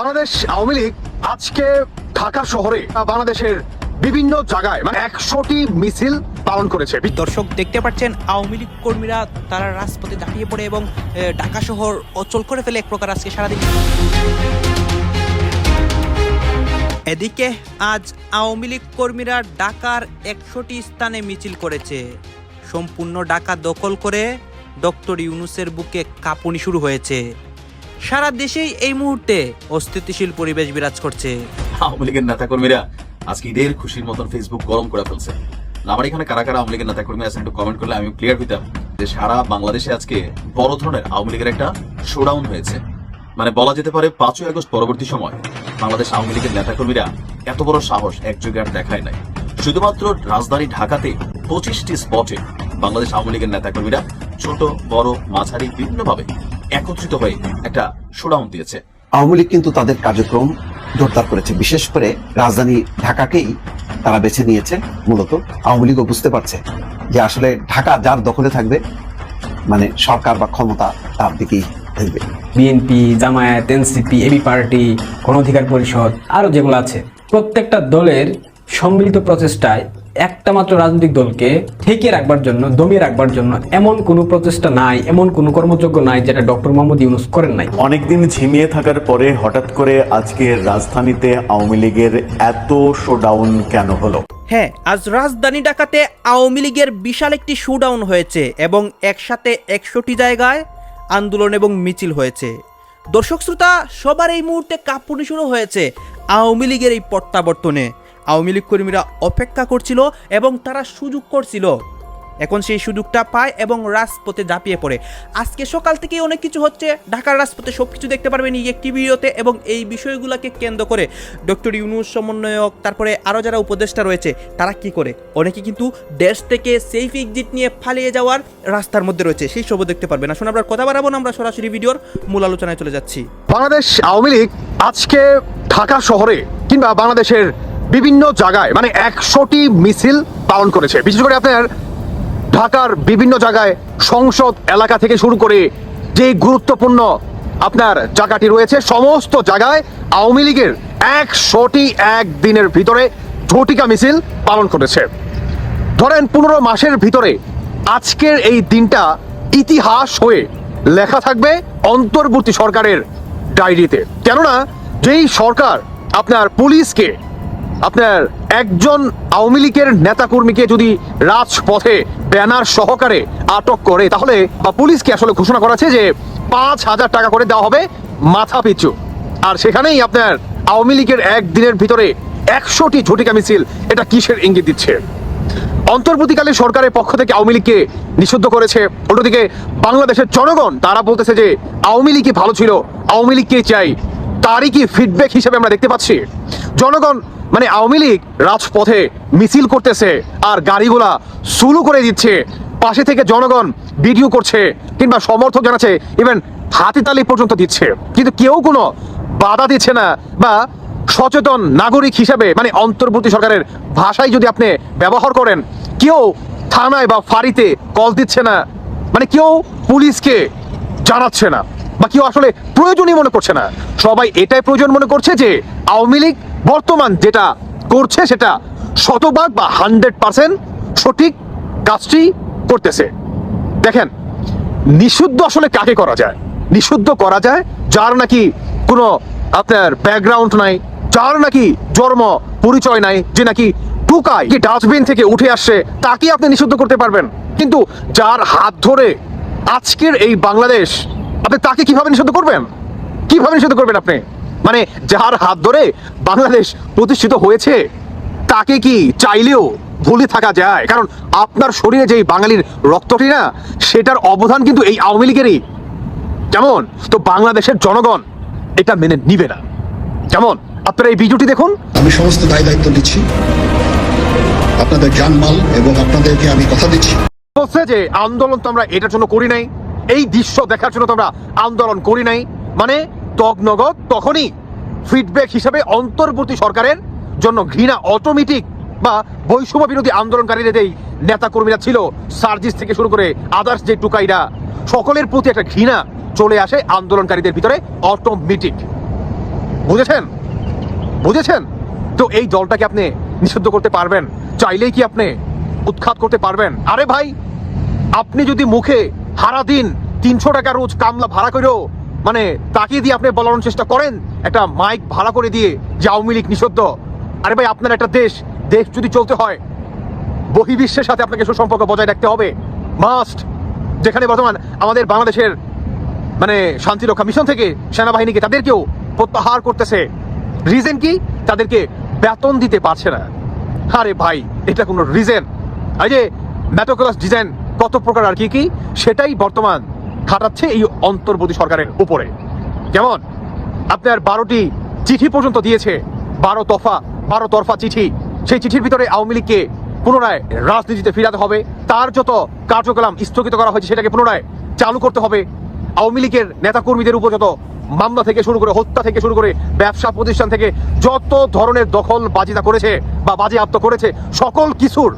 বাংলাদেশ আওয়ামী লীগ আজকে ঢাকা শহরে বাংলাদেশের বিভিন্ন জায়গায় মানে একশোটি মিছিল পালন করেছে। দর্শক দেখতে পাচ্ছেন, আওয়ামী লীগ কর্মীরা তারা রাজপথে দাঁড়িয়ে পড়ে এবং ঢাকা শহর অচল করে ফেলে এক প্রকার আজকে সারাদিন। এদিকে আজ আওয়ামী লীগ কর্মীরা ঢাকার একশোটি স্থানে মিছিল করেছে। সম্পূর্ণ ঢাকা দখল করে ডক্টর ইউনুসের বুকে কাঁপুনি শুরু হয়েছে। সারা দেশেই এই মুহূর্তে অস্থিতিশীল পরিবেশ বিরাজ করছে। আওয়ামী লীগের নেতাকর্মীরা আজকে ঈদের খুশির মতন ফেসবুক গরম করে ফেলছে। আমার এখানে কারা কারা আওয়ামী লীগের নেতাকর্মী আছেন একটু কমেন্ট করলে আমি ক্লিয়ার হইতাম যে সারা বাংলাদেশে আজকে বড় ধরনের আওয়ামী লীগের একটা শোডাউন হয়েছে। মানে বলা যেতে পারে পাঁচই আগস্ট পরবর্তী সময় বাংলাদেশ আওয়ামী লীগের নেতাকর্মীরা এত বড় সাহস একযোগে আর দেখায় নাই। শুধুমাত্র রাজধানী ঢাকাতে পঁচিশটি স্পটে বাংলাদেশ আওয়ামী লীগের নেতাকর্মীরা ছোট, বড়, মাঝারি, বিভিন্নভাবে একত্রিত হয়ে একটা শোডাউন দিয়েছে। আওয়ামী লীগ কিন্তু তাদের কার্যক্রম জোরদার করেছে বিশেষ করে রাজধানী ঢাকাকেই তারা বেছে নিয়েছে। মূলত আওয়ামী লীগও বুঝতে পারছে যে আসলে ঢাকা যার দখলে থাকবে মানে সরকার বা ক্ষমতা তার দিকেই থাকবে। BNP Jamaat NCP AB party Gono Odhikar পরিষদ আরও যেগুলো আছে প্রত্যেকটা দলের সম্মিলিত প্রচেষ্টায় একটা মাত্র রাজনৈতিক দলকে ঠেকে রাখবার জন্য দমিয়ে রাখবার জন্য এমন কোনো প্রচেষ্টা নাই এমন কোনো কর্মযোগ্য নাই যেটা ডক্টর মোহাম্মদ ইউনুস করেন নাই। অনেকদিন ঝিমিয়ে থাকার পরে হঠাৎ করে আজকে রাজধানীতে আওয়ামী লীগের এত শোডাউন কেন হলো? হ্যাঁ আজ রাজধানী ঢাকাতে আওয়ামী লীগের বিশাল একটি শোডাউন হয়েছে এবং একসাথে একশোটি জায়গায় আন্দোলন এবং মিছিল হয়েছে। দর্শক শ্রোতা সবার এই মুহূর্তে কাঁপুনি শুরু হয়েছে আওয়ামী লীগের এই প্রত্যাবর্তনে। আওয়ামী লীগ কর্মীরা অপেক্ষা করছিল এবং তারা সুযোগ করছিল। এখন সেই সুযোগটা পায় এবং রাজপথে ঝাঁপিয়ে পড়ে। আজকে সকাল থেকে অনেক কিছু হচ্ছে। ঢাকার রাজপথে সব কিছু দেখতে পারবেন এই একটি ভিডিওতে এবং এই বিষয়গুলোকে কেন্দ্র করে ডক্টর ইউনুস সমন্বয়ক, তারপরে আরও যারা উপদেষ্টা রয়েছে, তারা কি করে? অনেকে কিন্তু দেশ থেকে সেফ এক্সিট নিয়ে পালিয়ে যাওয়ার রাস্তার মধ্যে রয়েছে। সেই সবও দেখতে পারবেন। আসুন আমরা কথা বাড়াবো না, আমরা সরাসরি ভিডিওর মূল আলোচনায় চলে যাচ্ছি। বাংলাদেশ আওয়ামী লীগ আজকে ঢাকা শহরে কিংবা বাংলাদেশের বিভিন্ন জায়গায় মানে একশোটি মিছিল পালন করেছে। বিশেষ করে আপনার ঢাকার বিভিন্ন জায়গায় সংসদ এলাকা থেকে শুরু করে যে গুরুত্বপূর্ণ আপনার জায়গাটি রয়েছে, সমস্ত জায়গায় আওয়ামী লীগের একশোটি এক দিনের ভিতরে ঝটিকা মিছিল পালন করেছে। ধরেন পনেরো মাসের ভিতরে আজকের এই দিনটা ইতিহাস হয়ে লেখা থাকবে অন্তর্বর্তী সরকারের ডায়েরিতে। কেননা, যেই সরকার আপনার পুলিশকে আপনার একজন আওয়ামী লীগের নেতাকর্মীকে যদি রাজপথে ব্যানার সহকারে আটক করে, তাহলে বা পুলিশকে আসলে ঘোষণা করা আছে যে পাঁচ হাজার টাকা করে দেওয়া হবে মাথা পিছু। আর সেখানেই আপনার আওয়ামী লীগের একদিনের ভিতরে একশোটি ঝটিকা মিছিল, এটা কিসের ইঙ্গিত দিচ্ছে? অন্তর্বর্তীকালে সরকারের পক্ষ থেকে আওয়ামী লীগকে নিষিদ্ধ করেছে। অন্যদিকে বাংলাদেশের জনগণ, তারা বলতেছে যে আওয়ামী লীগই ভালো ছিল, আওয়ামী লীগকে চাই। তারই কি ফিডব্যাক হিসেবে আমরা দেখতে পাচ্ছি? জনগণ মানে আওয়ামী লীগ রাজপথে মিছিল করতেছে আর গাড়িগুলা সুলু করে দিচ্ছে। পাশে থেকে জনগণ ভিডিও করছে কিংবা সমর্থক জানাচ্ছে ইভেন হাতিতালি পর্যন্ত দিচ্ছে। কিন্তু কেউ কোনো বাধা দিচ্ছে না বা সচেতন নাগরিক হিসেবে মানে অন্তর্বর্তী সরকারের ভাষায় যদি আপনি ব্যবহার করেন, কেউ থানায় বা ফাঁড়িতে কল দিচ্ছে না। মানে কেউ পুলিশকে জানাচ্ছে না বা কেউ আসলে প্রয়োজনই মনে করছে না। সবাই এটাই প্রয়োজন মনে করছে যে আওয়ামী লীগ বর্তমান যেটা করছে সেটা শতভাগ বা হান্ড্রেড পার্সেন্ট সঠিক কাজটি করতেছে। দেখেন, নিষিদ্ধ আসলে কাকে করা যায়? নিষিদ্ধ করা যায় যার নাকি কোনো আপনার ব্যাকগ্রাউন্ড নাই, যার নাকি জন্ম পরিচয় নাই, যে নাকি টুকাই কি ডাস্টবিন থেকে উঠে আসছে তাকে আপনি নিষিদ্ধ করতে পারবেন? কিন্তু যার হাত ধরে আজকের এই বাংলাদেশ, আপনি তাকে কীভাবে নিষিদ্ধ করবেন? কীভাবে নিষিদ্ধ করবেন আপনি? মানে যার হাত ধরে বাংলাদেশ প্রতিষ্ঠিত হয়েছে তাকে কি চাইলেও ভুলে থাকা যায়? কারণ আপনার শরীরে যেই বাঙালির রক্তটি না সেটার অবদান কিন্তু এই আওয়ামী লীগেরই। কেমন? তো বাংলাদেশের জনগণ এটা মেনে নিবে না। কেমন? আপনারা এই ভিডিওটি দেখুন। আমি সমস্ত দায় দায়িত্ব নিচ্ছি। আপনাদের জানমাল এবং আপনাদেরকে আমি কথা দিচ্ছি। বলছে যে আন্দোলন তো আমরা এটার জন্য করি নাই। এই দৃশ্য দেখার জন্য তো আমরা আন্দোলন করি নাই। মানে তগনগদ তখনই ফিডব্যাক হিসাবে অন্তর্বর্তী সরকারের জন্য ঘৃণা অটোমেটিক বা বৈষম্য বিরোধী আন্দোলনকারীরা যেই নেতা কর্মীরা ছিল। সার্জিস থেকে শুরু করে আদার্স যে টুকাইরা, সকলের প্রতি একটা ঘৃণা চলে আসে আন্দোলনকারীদের ভিতরে অটোমেটিক বুঝেছেন? বুঝেছেন? তো এই দলটাকে আপনি নিষিদ্ধ করতে পারবেন। চাইলেই কি আপনি উৎখাত করতে পারবেন? আরে ভাই, আপনি যদি মুখে হারা দিন তিনশো টাকা রোজ কামলা ভাড়া করেও মানে তাকিয়ে দিয়ে আপনি বলানোর চেষ্টা করেন, একটা মাইক ভাড়া করে দিয়ে যে আওয়ামী লীগ নিষিদ্ধ। আরে ভাই, আপনার একটা দেশ দেশ যদি চলতে হয়, বহির্বিশ্বের সাথে আপনাকে সুসম্পর্ক বজায় রাখতে হবে। মাস্ট যেখানে বর্তমান আমাদের বাংলাদেশের মানে শান্তিরক্ষা মিশন থেকে সেনাবাহিনীকে তাদেরকেও প্রত্যাহার করতেছে। রিজন কি? তাদেরকে বেতন দিতে পারছে না। আরে ভাই, এটা কোনো রিজন এই যে ম্যাটোক্লাস ডিজাইন কত প্রকার আর কি কি? সেটাই বর্তমান খাটাচ্ছে এই অন্তর্বর্তী সরকারের উপরে। যেমন আপনার বারোটি চিঠি পর্যন্ত দিয়েছে, বারো তফা, বারো তরফা চিঠি। সেই চিঠির ভিতরে আওয়ামী লীগকে পুনরায় রাজনীতিতে ফিরাতে হবে, তার যত কার্যকলাপ স্থগিত করা হয়েছে সেটাকে পুনরায় চালু করতে হবে। আওয়ামী লীগের নেতাকর্মীদের উপর যত মামলা থেকে শুরু করে, হত্যা থেকে শুরু করে, ব্যবসা প্রতিষ্ঠান থেকে যত ধরনের দখল বাজিতা করেছে বা বাজে আপ্ত করেছে, সকল কিছুর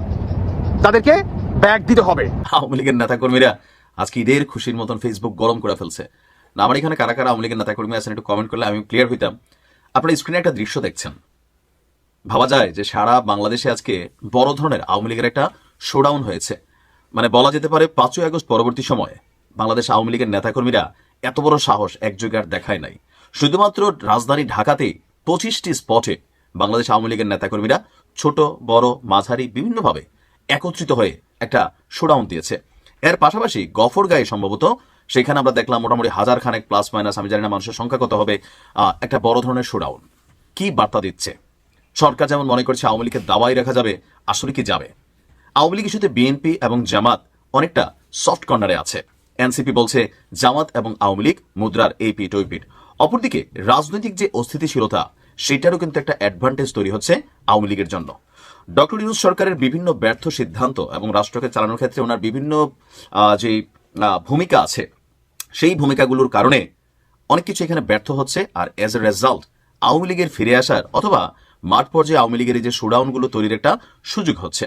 তাদেরকে ব্যাগ দিতে হবে। আওয়ামী লীগের নেতাকর্মীরা আজকে ঈদের খুশির মতন ফেসবুক গরম করে ফেলছে। না, আমার এখানে কারা কারা আওয়ামী লীগের নেতাকর্মী আছেন একটু কমেন্ট করলে আমি ক্লিয়ার হইতাম। আপনারা স্ক্রিনে একটা দৃশ্য দেখছেন। ভাবা যায় যে সারা বাংলাদেশে আজকে বড় ধরনের আওয়ামী লীগের একটা শোডাউন হয়েছে। মানে বলা যেতে পারে পাঁচই আগস্ট পরবর্তী সময়ে বাংলাদেশ আওয়ামী লীগের নেতাকর্মীরা এত বড় সাহস একযোগে আর দেখায় নাই। শুধুমাত্র রাজধানী ঢাকাতে পঁচিশটি স্পটে বাংলাদেশ আওয়ামী লীগের নেতাকর্মীরা ছোট, বড়, মাঝারি, বিভিন্নভাবে একত্রিত হয়ে একটা শোডাউন দিয়েছে। এর পাশাপাশি গফরগাঁয়ে সম্ভবত সেখানে আমরা দেখলাম মোটামুটি হাজার খানেক প্লাস মাইনাস আমি জানি না মানুষের সংখ্যা কত হবে একটা বড় ধরনের শোডাউন কি বার্তা দিচ্ছে? সরকার যেমন মনে করছে আওয়ামী লীগের দাওয়াই রাখা যাবে, আসলে কি যাবে? আওয়ামী লীগ ইস্যুতে বিএনপি এবং জামাত অনেকটা সফট কর্নারে আছে। এনসিপি বলছে, জামাত এবং আওয়ামী লীগ মুদ্রার এই পিট ওই পিট অপরদিকে রাজনৈতিক যে অস্থিতিশীলতা, সেটারও কিন্তু একটা অ্যাডভান্টেজ তৈরি হচ্ছে আওয়ামী লীগের জন্য। ডক্টর ইউনুস সরকারের বিভিন্ন ব্যর্থ সিদ্ধান্ত এবং রাষ্ট্রকে চালানোর ক্ষেত্রে ওনার বিভিন্ন যে ভূমিকা আছে, সেই ভূমিকাগুলোর কারণে অনেক কিছু এখানে ব্যর্থ হচ্ছে। আর এজ এ রেজাল্ট আওয়ামী লীগের ফিরে আসার অথবা মাঠ পর্যায়ে আওয়ামী লীগের এই যে শোডাউনগুলো তৈরির একটা সুযোগ হচ্ছে।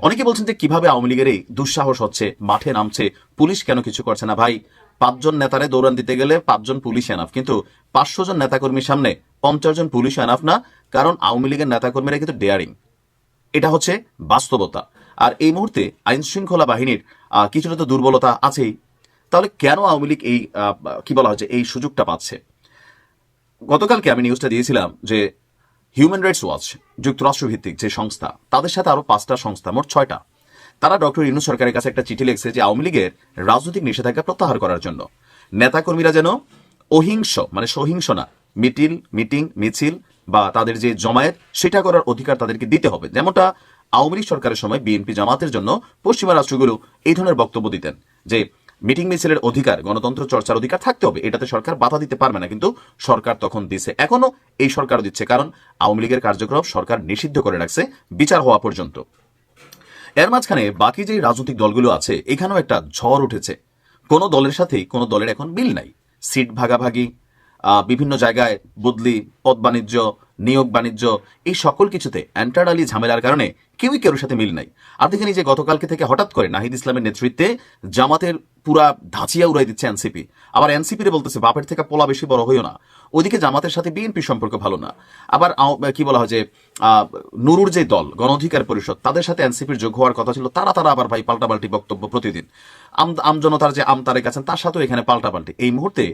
অনেকে বলছেন যে কীভাবে আওয়ামী লীগের এই দুঃসাহস হচ্ছে, মাঠে নামছে, পুলিশ কেন কিছু করছে না? ভাই, পাঁচজন নেতারে দৌড়ান দিতে গেলে পাঁচজন পুলিশ এনাফ কিন্তু পাঁচশো জন নেতাকর্মীর সামনে পঞ্চাশ জন পুলিশ এনাফ না, কারণ আওয়ামী লীগের নেতাকর্মীরা কিন্তু ডেয়ারিং এটা হচ্ছে বাস্তবতা। আর এই মুহূর্তে আইন শৃঙ্খলা বাহিনীর কিছুটা তো দুর্বলতা আছেই। তাহলে কেন আওয়ামী লীগ এই কি বলা হচ্ছে এই সুযোগটা পাচ্ছে? গতকালকে আমি নিউজটা দিয়েছিলাম যে হিউম্যান রাইটস ওয়াচ যুক্তরাষ্ট্র ভিত্তিক যে সংস্থা, তাদের সাথে আরও পাঁচটা সংস্থা, মোট ছয়টা। তারা ডক্টর ইনু সরকারের কাছে একটা চিঠি লিখছে যে আওয়ামী লীগের রাজনৈতিক নিষেধাজ্ঞা প্রত্যাহার করার জন্য। নেতাকর্মীরা যেন অহিংস মানে সহিংস না, মিটিল, মিটিং, মিছিল বা তাদের যে জমায়েত, সেটা করার অধিকার তাদেরকে দিতে হবে। যেমনটা আওয়ামী লীগ সরকারের সময় বিএনপি জামাতের জন্য পশ্চিমা রাষ্ট্রগুলো এই ধরনের বক্তব্য দিতেন যে, মিটিং মিছিলের অধিকার, গণতন্ত্র চর্চার অধিকার থাকতে হবে। এটাতে সরকার বাধা দিতে পারবে না, কিন্তু সরকার তখন দিছে। এখনও এই সরকার দিচ্ছে, কারণ আওয়ামী লীগের কার্যক্রম সরকার নিষিদ্ধ করে রাখছে বিচার হওয়া পর্যন্ত। এর মাঝখানে বাকি যে রাজনৈতিক দলগুলো আছে, এখানেও একটা ঝড় উঠেছে। কোন দলের সাথেই কোন দলের এখন মিল নাই। সিট ভাগাভাগি বিভিন্ন জায়গায় বদলি, পদ বাণিজ্য, নিয়োগ বাণিজ্য, এই সকল কিছুতে অ্যান্টারডালি ঝামেলার কারণে কেউই কারোর সাথে মিল নাই। আর দেখেন যে গতকালকে থেকে হঠাৎ করে নাহিদ ইসলামের নেতৃত্বে জামাতের পুরা ধাঁচিয়া উড়াই দিচ্ছে এনসিপি। আবার এনসিপি রে বলতেছে, বাপের থেকে পোলা বেশি বড় হইও না। ওইদিকে জামাতের সাথে বিএনপি সম্পর্ক ভালো না। আবার কি বলা হয় যে নুরুর যে দল, গণ অধিকার পরিষদ, তাদের সাথে এনসিপির যোগ হওয়ার কথা ছিল। তারা তারা আবার ভাই পাল্টাপাল্টি বক্তব্য প্রতিদিন। আমজনতার যে আম তারেক আছেন, তার সাথেও এখানে পাল্টাপাল্টি। এই মুহূর্তে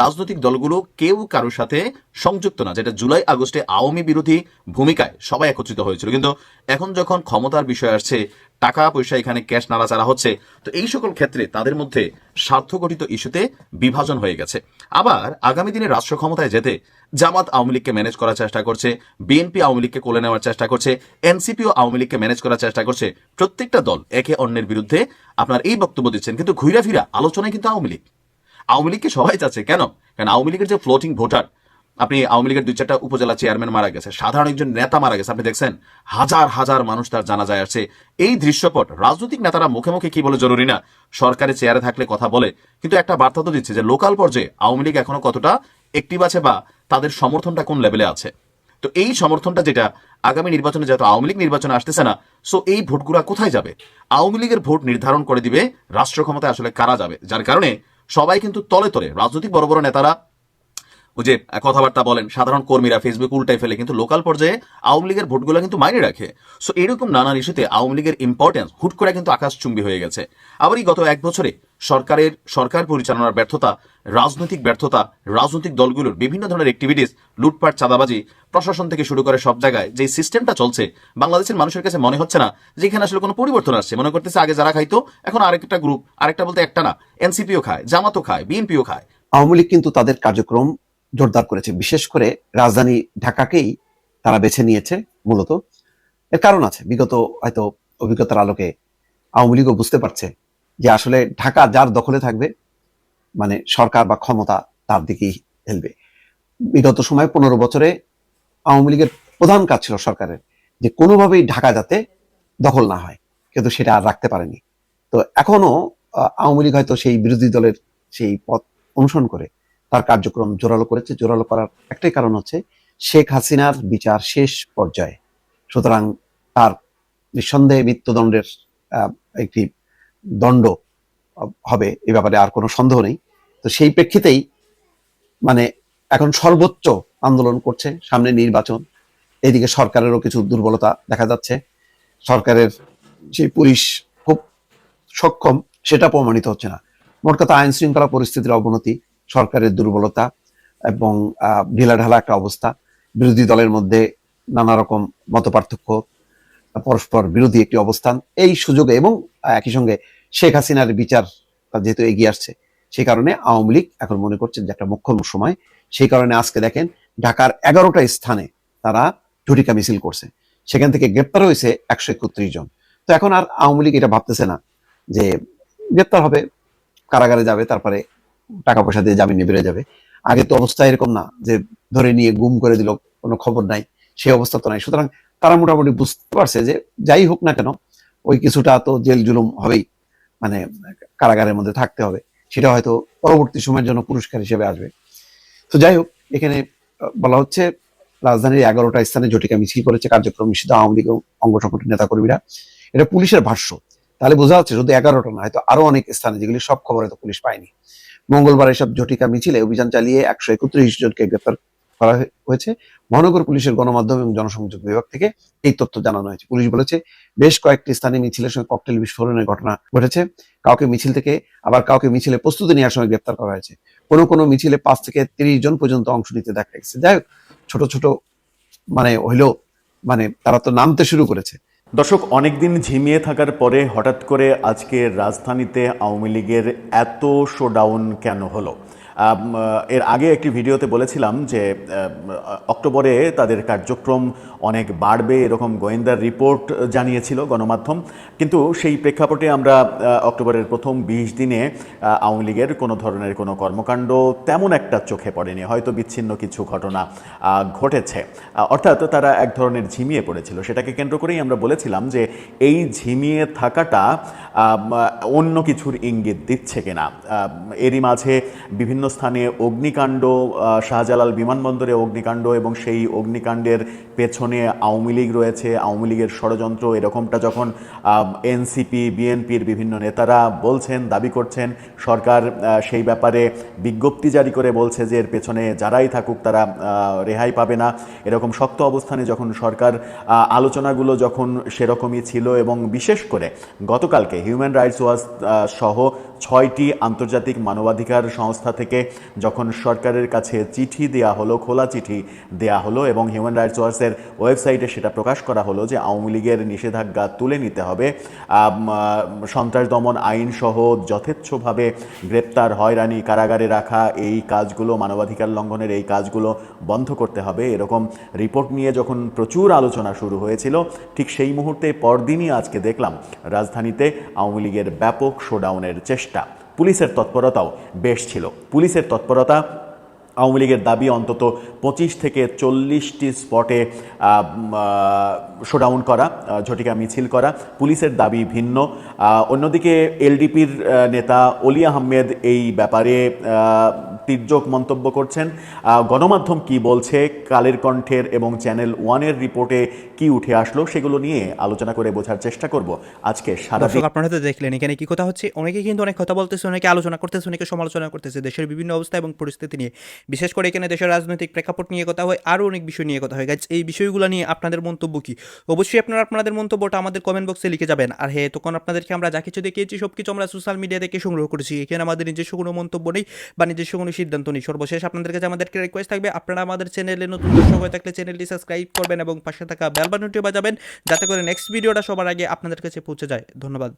রাজনৈতিক দলগুলো কেউ কারোর সাথে সংযুক্ত না, যেটা জুলাই আগস্টে আওয়ামী বিরোধী ভূমিকায় সবাই একত্রিত হয়েছিল। কিন্তু এখন যখন ক্ষমতার বিষয় আসছে টাকা পয়সা এখানে ক্যাশ নাড়াচাড়া হচ্ছে। তো এই সকল ক্ষেত্রে তাদের মধ্যে স্বার্থগঠিত ইস্যুতে বিভাজন হয়ে গেছে। আবার আগামী দিনে রাষ্ট্র ক্ষমতায় যেতে জামাত আওয়ামী লীগকে ম্যানেজ করার চেষ্টা করছে, বিএনপি আওয়ামী লীগকে কোলে নেওয়ার চেষ্টা করছে এনসিপিও আওয়ামী লীগকে ম্যানেজ করার চেষ্টা করছে। প্রত্যেকটা দল একে অন্যের বিরুদ্ধে আপনার এই বক্তব্য দিচ্ছেন, কিন্তু ঘুরা ফিরা আলোচনায় কিন্তু আওয়ামী লীগ। আওয়ামী লীগকে সবাই চাচ্ছে। কেন? কারণ আওয়ামী লীগের যে ফ্লোটিং ভোটার আপনি আওয়ামী লীগের দুই চারটা উপজেলা চেয়ারম্যান মারা গেছে, সাধারণ একজন নেতা মারা গেছে। আপনি দেখছেন, হাজার হাজার মানুষ তার জানা যায় আসছে। এই দৃশ্যপট, রাজনৈতিক নেতারা মুখে মুখে কি বলে জরুরি না? সরকারি চেয়ারে থাকলে কথা বলে। কিন্তু একটা বার্তা তো দিচ্ছে যে লোকাল পর্যায়ে আওয়ামী লীগ এখনও কতটা একটিভ আছে বা তাদের সমর্থনটা কোন লেভেলে আছে? তো এই সমর্থনটা যেটা, আগামী নির্বাচনে যেহেতু আওয়ামী লীগ নির্বাচনে আসতেছে না সো এই ভোটগুলা কোথায় যাবে? আওয়ামী লীগের ভোট নির্ধারণ করে দিবে রাষ্ট্র ক্ষমতায় আসলে কারা যাবে? যার কারণে সবাই কিন্তু তলে তলে, রাজনৈতিক বড় বড় নেতারা যে কথাবার্তা বলেন, সাধারণ কর্মীরা ফেসবুক উল্টাই ফেলে, কিন্তু লোকাল পর্যায়ে আওয়ামী লীগের ভোটগুলো কিন্তু মাইনে রাখে। সো এরকম নানান ইস্যুতে আওয়ামী লীগের ইম্পর্টেন্স হুট করে কিন্তু আকাশচুম্বী হয়ে গেছে। আবারই গত এক বছরে সরকারের, সরকার পরিচালনার ব্যর্থতা, রাজনৈতিক ব্যর্থতা, রাজনৈতিক দলগুলোর বিভিন্ন ধরনের অ্যাক্টিভিটিস লুটপাট, চাঁদাবাজি, প্রশাসন থেকে শুরু করে সব জায়গায় যে সিস্টেমটা চলছে, বাংলাদেশের মানুষের কাছে মনে হচ্ছে না যে এখানে আসলে কোনো পরিবর্তন আসছে। মনে করতেছে আগে যারা খাইতো, এখন আরেকটা গ্রুপ আরেকটা বলতে একটা না এনসিপিও খায়, জামাতও খায় বিএনপিও খায়। আওয়ামী লীগ কিন্তু তাদের কার্যক্রম জোরদার করেছে। বিশেষ করে রাজধানী ঢাকাকেই তারা বেছে নিয়েছে মূলত। এর কারণ আছে। বিগত হয়তো অভিজ্ঞতার আলোকে আওয়ামী লীগও বুঝতে পারছে যে আসলে ঢাকা যার দখলে থাকবে মানে সরকার বা ক্ষমতা তার দিকেই হেলবে। বিগত সময় পনেরো বছরে আওয়ামী লীগের প্রধান কাজ ছিল সরকারের যে কোনোভাবেই ঢাকা যাতে দখল না হয়, কিন্তু সেটা আর রাখতে পারেনি। তো এখনও আওয়ামী লীগ হয়তো সেই বিরোধী দলের সেই পথ অনুসরণ করে তার কার্যক্রম জোরালো করেছে। জোরালো করার একটাই কারণ হচ্ছে শেখ হাসিনার বিচার শেষ পর্যায়ে। সুতরাং তার নিঃসন্দেহে মৃত্যুদণ্ডের একটি দণ্ড হবে এ ব্যাপারে আর কোনো সন্দেহ নেই। তো সেই প্রেক্ষিতেই মানে এখন সর্বোচ্চ আন্দোলন করছে সামনে নির্বাচন। এদিকে সরকারেরও কিছু দুর্বলতা দেখা যাচ্ছে। সরকারের যে পুলিশ খুব সক্ষম, সেটা প্রমাণিত হচ্ছে না। মোট কথা আইন শৃঙ্খলা পরিস্থিতির অবনতি সরকারের দুর্বলতা এবং ঢিলাঢালা একটা অবস্থা, বিরোধী দলের মধ্যে নানা রকম মত পার্থক্য পরস্পর বিরোধী একটি অবস্থান, এই সুযোগে এবং একই সঙ্গে শেখ হাসিনার বিচার যেহেতু এগিয়ে আসছে সেই কারণে আওয়ামী লীগ এখন মনে করছেন যে একটা মুখ্য সময়। সেই কারণে আজকে দেখেন ঢাকার এগারোটা স্থানে তারা ঝটিকা মিছিল করছে। সেখান থেকে গ্রেপ্তার হয়েছে একশো একত্রিশ জন। তো এখন আর আওয়ামী লীগ এটা ভাবতেছে না যে গ্রেপ্তার হবে, কারাগারে যাবে, তারপরে টাকা পয়সা দিয়ে জামিনে বেড়ে যাবে। আগে তো অবস্থা এরকম না যে ধরে নিয়ে গুম করে দিল, কোনো খবর নাই, সেই অবস্থা তো নাই। সুতরাং তারা মোটামুটি বুঝতে পারছে যে যাই হোক না কেন, ওই কিছুটা তো জেল জুলুম হবেই মানে কারাগারের মধ্যে থাকতে হবে। সেটা হয়তো পরবর্তী সময়ের জন্য পুরস্কার হিসেবে আসবে। তো যাই হোক, এখানে বলা হচ্ছে রাজধানীর এগারোটা স্থানে জটিকা মিছিল করেছে কার্যক্রম নিষিদ্ধ আওয়ামী লীগ অঙ্গ সংগঠনের নেতাকর্মীরা। এটা পুলিশের ভাষ্য। তাহলে বোঝা যাচ্ছে শুধু এগারোটা না, হয়তো আরও অনেক স্থানে যেগুলি সব খবরে তো পুলিশ পায়নি। মঙ্গলবার এসব ঝটিকা মিছিলে অভিযান চালিয়ে একশো একত্রিশ জনকে গ্রেপ্তার করা হয়েছে। মহানগর পুলিশের গণমাধ্যম এবং জনসংযোগ বিভাগ থেকে এই তথ্য জানানো হয়েছে। পুলিশ বলেছে, বেশ কয়েকটি স্থানে মিছিলের সঙ্গে ককটেল বিস্ফোরণের ঘটনা ঘটেছে। কাউকে মিছিল থেকে আবার কাউকে মিছিলে প্রস্তুতি নেওয়ার সময় গ্রেপ্তার করা হয়েছে। কোনো কোনো মিছিলে পাঁচ থেকে তিরিশ জন পর্যন্ত অংশ নিতে দেখা গেছে। যাই হোক, ছোট ছোট মানে হইলেও মানে তারা তো নামতে শুরু করেছে। দর্শক, অনেকদিন ঝিমিয়ে থাকার পরে হঠাৎ করে আজকে রাজধানীতে আওয়ামী লীগের এত শোডাউন কেন হলো? এর আগে একটি ভিডিওতে বলেছিলাম যে অক্টোবরে তাদের কার্যক্রম অনেক বাড়বে, এরকম গোয়েন্দার রিপোর্ট জানিয়েছিল গণমাধ্যম। কিন্তু সেই প্রেক্ষাপটে আমরা অক্টোবরের প্রথম বিশ দিনে আওয়ামী লীগের কোনো ধরনের কোনো কর্মকাণ্ড তেমন একটা চোখে পড়েনি। হয়তো বিচ্ছিন্ন কিছু ঘটনা ঘটেছে। অর্থাৎ তারা এক ধরনের ঝিমিয়ে পড়েছিল। সেটাকে কেন্দ্র করেই আমরা বলেছিলাম যে এই ঝিমিয়ে থাকাটা অন্য কিছুর ইঙ্গিত দিচ্ছে কিনা। এরই মাঝে বিভিন্ন স্থানে অগ্নিকাণ্ড শাহজালাল বিমানবন্দরে অগ্নিকাণ্ড এবং সেই অগ্নিকাণ্ডের পেছনে আওয়ামী লীগ রয়েছে, আওয়ামী লীগের ষড়যন্ত্র, এরকমটা যখন এনসিপি, বিএনপির বিভিন্ন নেতারা বলছেন, দাবি করছেন, সরকার সেই ব্যাপারে বিজ্ঞপ্তি জারি করে বলছে যে এর পেছনে যারাই থাকুক তারা রেহাই পাবে না। এরকম শক্ত অবস্থানে যখন সরকার আলোচনাগুলো যখন সেরকমই ছিল এবং বিশেষ করে গতকালকে হিউম্যান রাইটস ওয়াচ সহ ছয়টি আন্তর্জাতিক মানবাধিকার সংস্থা থেকে যখন সরকারের কাছে চিঠি দেয়া হলো, খোলা চিঠি দেয়া হলো এবং হিউম্যান রাইটস ওয়াচের ওয়েবসাইটে সেটা প্রকাশ করা হলো যে আওয়ামী লীগের নিষেধাজ্ঞা তুলে নিতে হবে। সন্ত্রাস দমন আইন সহ যথেচ্ছভাবে গ্রেপ্তার, হয়রানি, কারাগারে রাখা, এই কাজগুলো, মানবাধিকার লঙ্ঘনের এই কাজগুলো বন্ধ করতে হবে। এরকম রিপোর্ট নিয়ে যখন প্রচুর আলোচনা শুরু হয়েছিল, ঠিক সেই মুহূর্তে পরদিনই আজকে দেখলাম, রাজধানীতে আওয়ামী লীগের ব্যাপক শোডাউনের চেষ্টা। পুলিশের তৎপরতাও বেশ ছিল। পুলিশের তৎপরতা আওয়ামী লীগের দাবি অন্তত পঁচিশ থেকে চল্লিশটি স্পটে শোডাউন করা ঝটিকা মিছিল করা। পুলিশের দাবি ভিন্ন। অন্যদিকে এলডিপির নেতা অলি আহমেদ এই ব্যাপারে তির্যক মন্তব্য করছেন। গণমাধ্যম কি বলছে কালের কণ্ঠের এবং চ্যানেল ওয়ানের রিপোর্টে কি উঠে আসলো সেগুলো নিয়ে আলোচনা করে বোঝার চেষ্টা করব। আজকে সারা আপনারা হয়তো দেখলেন এখানে কি কথা হচ্ছে? অনেকে কিন্তু অনেক কথা বলতেছে অনেকে আলোচনা করতেছে অনেকে সমালোচনা করতেছে। দেশের বিভিন্ন অবস্থা এবং পরিস্থিতি নিয়ে বিশেষ করে এখানে দেশের রাজনৈতিক প্রেক্ষাপট নিয়ে কথা হয়, আরও অনেক বিষয় নিয়ে কথা হয়। গাইজ এই বিষয়গুলো নিয়ে আপনাদের মন্তব্য কি? অবশ্যই আপনারা আপনাদের মন্তব্যটা আমাদের কমেন্ট বক্সে লিখে যাবেন। আর হ্যাঁ তখন আপনাদেরকে আমরা যা কিছু দেখিয়েছি, সব কিছু আমরা সোশ্যাল মিডিয়া থেকে সংগ্রহ করেছি। এখানে আমাদের নিজস্ব কোনো মন্তব্য নেই বা নিজস্ব কোনো সিদ্ধান্ত নেই। সর্বশেষ আপনাদের কাছে আমাদেরকে রিকোয়েস্ট থাকবে, আপনারা আমাদের চ্যানেলে নতুন দর্শক হয়ে থাকলে চ্যানেলটি সাবস্ক্রাইব করবেন এবং পাশে থাকা বেল বাজাবেন, যাতে করে নেক্সট ভিডিওটা সবার আগে আপনাদের কাছে পৌঁছে যায়। ধন্যবাদ।